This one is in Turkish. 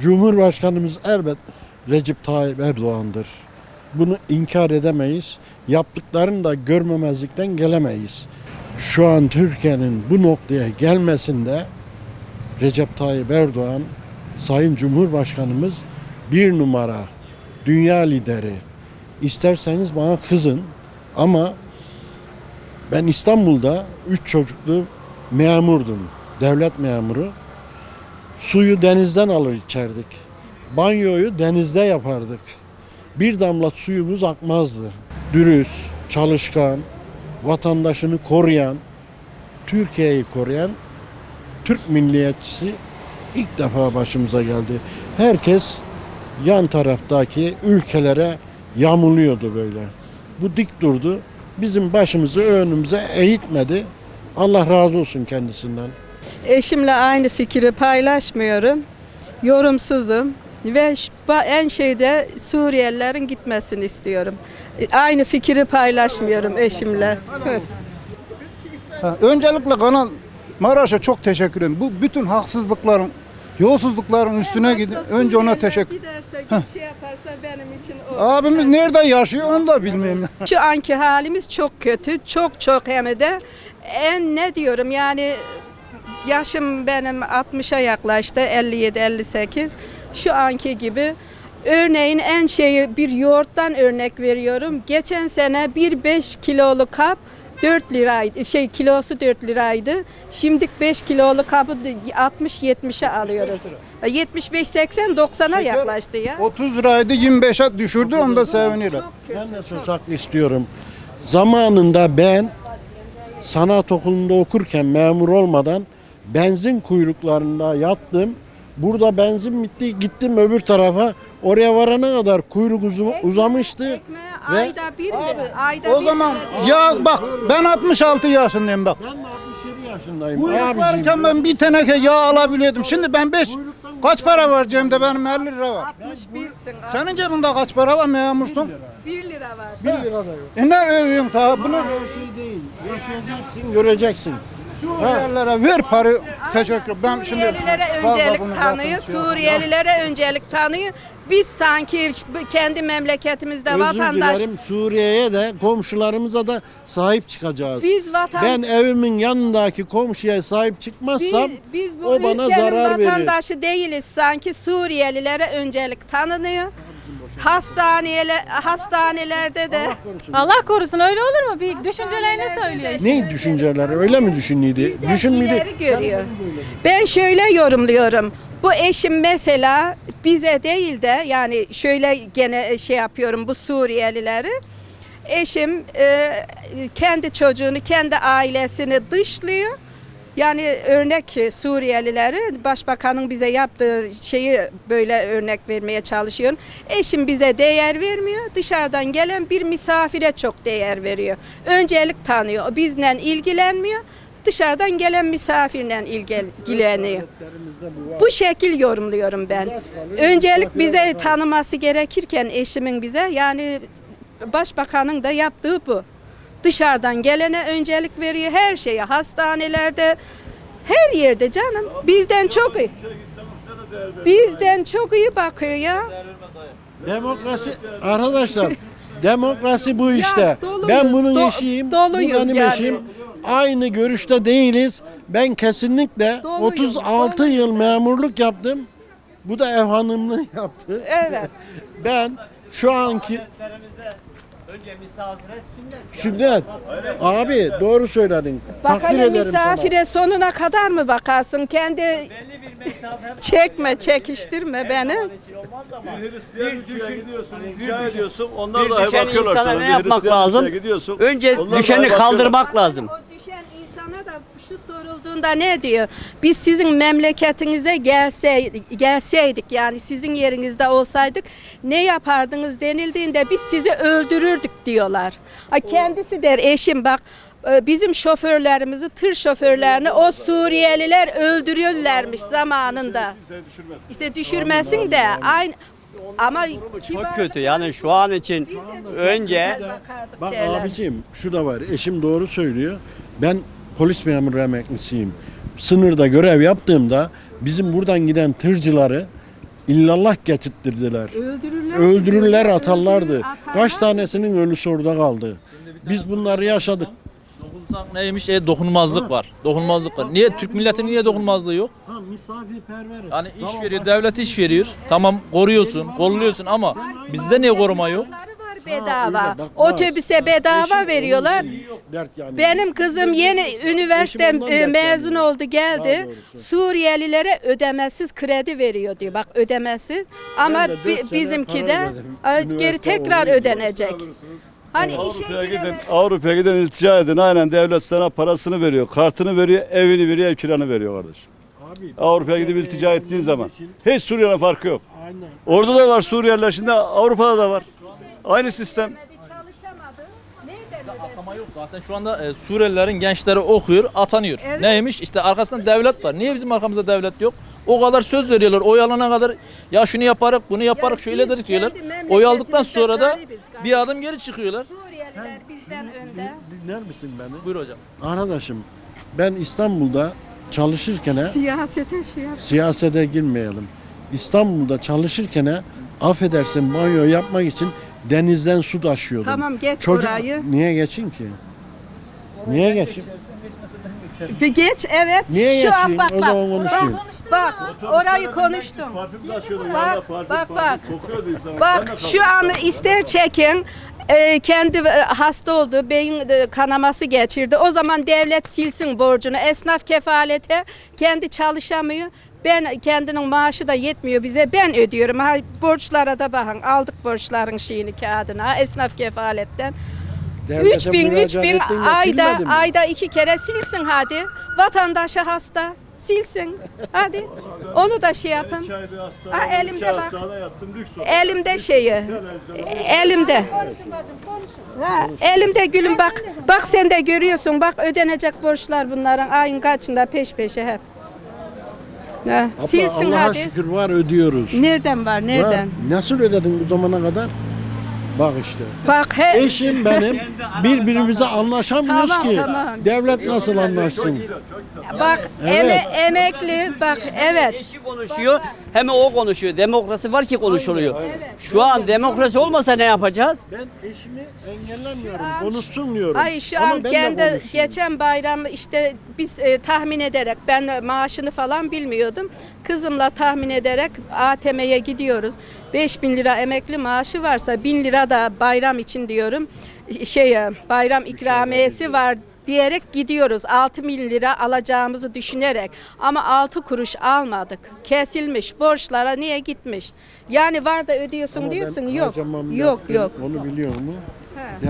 Cumhurbaşkanımız elbet Recep Tayyip Erdoğan'dır. Bunu inkar edemeyiz. Yaptıklarını da görmemezlikten gelemeyiz. Şu an Türkiye'nin bu noktaya gelmesinde Recep Tayyip Erdoğan, Sayın Cumhurbaşkanımız bir numara, dünya lideri. İsterseniz bana kızın ama ben İstanbul'da üç çocuklu memurdum, devlet memuru. Suyu denizden alır içerdik. Banyoyu denizde yapardık. Bir damla suyumuz akmazdı. Dürüst, çalışkan, vatandaşını koruyan, Türkiye'yi koruyan Türk milliyetçisi ilk defa başımıza geldi. Herkes yan taraftaki ülkelere yamuluyordu böyle. Bu dik durdu. Bizim başımızı önümüze eğitmedi. Allah razı olsun kendisinden. Eşimle aynı fikri paylaşmıyorum. Yorumsuzum ve en şeyde Suriyelilerin gitmesini istiyorum. E, Aynı fikri paylaşmıyorum eşimle. Ha, öncelikle Kanal Maraş'a çok teşekkür ederim. Bu bütün haksızlıkların, yolsuzlukların üstüne gidin. Önce ona teşekkür. Giderse, şey yaparsa benim için o. Abimiz nerede yaşıyor onu da bilmiyorum. Şu anki halimiz çok kötü. Çok çok hem de en ne diyorum yani yaşım benim 60'a yaklaştı 57-58. Şu anki gibi örneğin en şeyi bir yoğurttan örnek veriyorum. Geçen sene bir 5 kiloluk kap 4 liraydı. Şey kilosu 4 liraydı. Şimdi 5 kiloluk kabı 60-70'e alıyoruz. 75-80 90'a yaklaştı ya. 30 liraydı 25'e düşürdü onu da sevinirim. Çok. Ben de hakkı istiyorum. Zamanında ben sanat okulunda okurken memur olmadan benzin kuyruklarında yattım. Burada benzin bitti gittim öbür tarafa. Oraya varana kadar kuyruk uzu- uzamıştı. Ekmeğe Ve- ayda bir mi? Ayda O bir zaman mi dedi? ya bak ben 66 yaşındayım bak. Ben de 67 yaşındayım. Kuyruk Abiciğim. varken ben bir teneke yağ alabiliyordum. Şimdi ben 5 kaç para var cebimde benim 50 lira var. 61'sin. Senin cebinde kaç para var memursun? 1 lira var. 1 lira da yok. E ne övüyorsun ta bunu? Her şey değil. Yaşayacaksın, göreceksin. Suriyelilere ver parayı. Teşekkür Ben şimdi Suriyelilere öncelik yapmam. Suriyelilere öncelik tanıyor. Biz sanki kendi memleketimizde Özür vatandaş dilerim Suriye'ye de komşularımıza da sahip çıkacağız. Biz vatan- Ben evimin yanındaki komşuya sahip biz, çıkmazsam biz bu o bana ülkenin zarar verir. vatandaşı değiliz sanki Suriyelilere öncelik tanınıyor. Hastaneler, hastanelerde de Allah korusun öyle olur mu? Bir düşüncelerini söylüyor işte. Ne düşünceler öyle mi düşünüyordu? ileri görüyor. Ben şöyle yorumluyorum. Bu eşim mesela bize değil de yani şöyle gene şey yapıyorum bu Suriyelileri. Eşim e, kendi çocuğunu, kendi ailesini dışlıyor. Yani örnek Suriyelileri başbakanın bize yaptığı şeyi böyle örnek vermeye çalışıyorum. Eşim bize değer vermiyor. Dışarıdan gelen bir misafire çok değer veriyor. Öncelik tanıyor. Bizle ilgilenmiyor. Dışarıdan gelen misafirle ilgileniyor. Bu şekil yorumluyorum ben. Öncelik bize tanıması gerekirken eşimin bize yani başbakanın da yaptığı bu. Dışarıdan gelene öncelik veriyor her şeye. Hastanelerde her yerde canım. Bizden çok iyi. Bizden çok iyi bakıyor ya. Demokrasi arkadaşlar demokrasi bu işte. doluyuz, ben bunun do- eşiyim. doluyuz bu benim yani. eşim. Aynı görüşte değiliz. Ben kesinlikle Doluyuz, 36 doluyuz yıl memurluk yaptım. Bu da ev hanımlığı yaptı. Evet. Ben şu anki Önce misafire sünnet. sünnet. Abi doğru söyledin. Takdir ederim sana. misafire sonuna kadar mı bakarsın? Kendi Belli bir mesafe çekme, çekiştirme beni. için olmaz ama Hristiyan ülkeye gidiyorsun, inşa ediyorsun. bir Onlar da düşen bakıyorlar insana sana. ne Bir yapmak Hristiyan lazım? Gidiyorsun. Önce onlar da düşeni bakıyorlar. kaldırmak lazım. O düşen da şu sorulduğunda ne diyor? Biz sizin memleketinize gelseydik, gelseydik yani sizin yerinizde olsaydık ne yapardınız denildiğinde biz sizi öldürürdük diyorlar. Ha, kendisi der eşim bak e, bizim şoförlerimizi, tır şoförlerini o Suriyeliler öldürüyorlarmış zamanında. İşte düşürmesin de aynı ama Çok kötü yani şu an için önce Bak abicim şu da var. Eşim doğru söylüyor. Ben polis memuru emeklisiyim. Sınırda görev yaptığımda bizim buradan giden tırcıları illallah getirttirdiler. Öldürürler. Öldürürler atarlardı. Atarlar. Kaç tanesinin ölüsü orada kaldı. Biz bunları yaşadık. Dokunsak neymiş? E, dokunulmazlık var. Dokunulmazlık var. Niye Türk milletinin niye dokunulmazlığı yok? Ha misafirperveriz. Yani iş veriyor, devlet iş veriyor. Tamam koruyorsun, kolluyorsun ama bizde niye koruma yok? Bedava. öyle, bak, Otobüse bedava veriyorlar. Dert yani. Benim kızım yeni üniversite Eşim e, mezun yanıyor. oldu geldi. doğrusu. Suriyelilere ödemesiz kredi veriyor diyor. Bak ödemesiz. Ama de bizimki de ödedim. e, geri tekrar ödenecek. Hani işe Avrupa'ya gidin, girene- Avrupa'ya giden iltica edin. Aynen devlet sana parasını veriyor, kartını veriyor, evini veriyor, ev kiranı veriyor kardeşim. Abi, Avrupa'ya gidip iltica ettiğin zaman. Hiç Suriye'nin farkı yok. Aynen. Orada da var Suriyeliler, şimdi Avrupa'da da var. Aynı sistem. çalışamadı. Nereden ödesin? Yok zaten şu anda e, Suriyelilerin gençleri okuyor, atanıyor. Evet. Neymiş? İşte arkasında devlet var. Niye bizim arkamızda devlet yok? O kadar söz veriyorlar. Oy alana kadar ya şunu yaparız, bunu yaparız, biz şöyle dedik diyorlar. kendi Oy aldıktan memleketimizde sonra da garibiz, garibiz. bir adım geri çıkıyorlar. Suriyeliler bizden önde. Dinler misin beni? Buyur hocam. Arkadaşım ben İstanbul'da çalışırken Siyasete şey yap. siyasete girmeyelim. İstanbul'da çalışırken affedersin banyo yapmak için denizden su taşıyordum. Tamam, geç Çocuk, orayı. Niye geçin ki? Niye geçin? Bir geç evet. Niye Şu an geçeyim? bak O bak. zaman konuşayım. Bak, bak orayı konuştum. Bak, bak, bak. Bak şu an ister çekin e, kendi e, hasta oldu, beyin e, kanaması geçirdi. O zaman devlet silsin borcunu. Esnaf kefalete kendi çalışamıyor. Ben kendinin maaşı da yetmiyor bize. Ben ödüyorum. Ha, borçlara da bakın. Aldık borçların şeyini kağıdını. Ha, esnaf kefaletten. Devlete 3 bin, 3 müracaat bin ettin de ayda, silmedin mi? ayda iki kere silsin hadi. Vatandaşı hasta, silsin. Hadi. Onu da şey yapın. Ha, elimde bak. Elimde şeyi. Elimde. Ha, elimde gülüm bak. Bak sen de görüyorsun. Bak ödenecek borçlar bunların ayın kaçında peş peşe hep. Silsin Allah'a hadi. şükür var ödüyoruz. Nereden var? Nereden? Var. Nasıl ödedin bu zamana kadar? Bak işte. Bak he, Eşim benim birbirimize anlaşamıyoruz Tamam, ki. tamam. Devlet nasıl anlaşsın? bak Evet. eme- emekli bak evet. Eşi konuşuyor, hem o konuşuyor. Demokrasi var ki konuşuluyor. Şu an demokrasi olmasa ne yapacağız? Ben eşimi engellemiyorum. Konuşsun diyorum. Ay şu Ama an ben de kendi geçen bayram işte biz e, tahmin ederek ben maaşını falan bilmiyordum. Kızımla tahmin ederek ATM'ye gidiyoruz. 5000 lira emekli maaşı varsa 1000 lira da bayram için diyorum. Şey bayram ikramiyesi var diyerek gidiyoruz. 6 bin lira alacağımızı düşünerek ama 6 kuruş almadık. Kesilmiş borçlara niye gitmiş? Yani var da ödüyorsun Ama ben diyorsun yok. harcamam Yok yaptım, yok. Onu biliyor mu? He.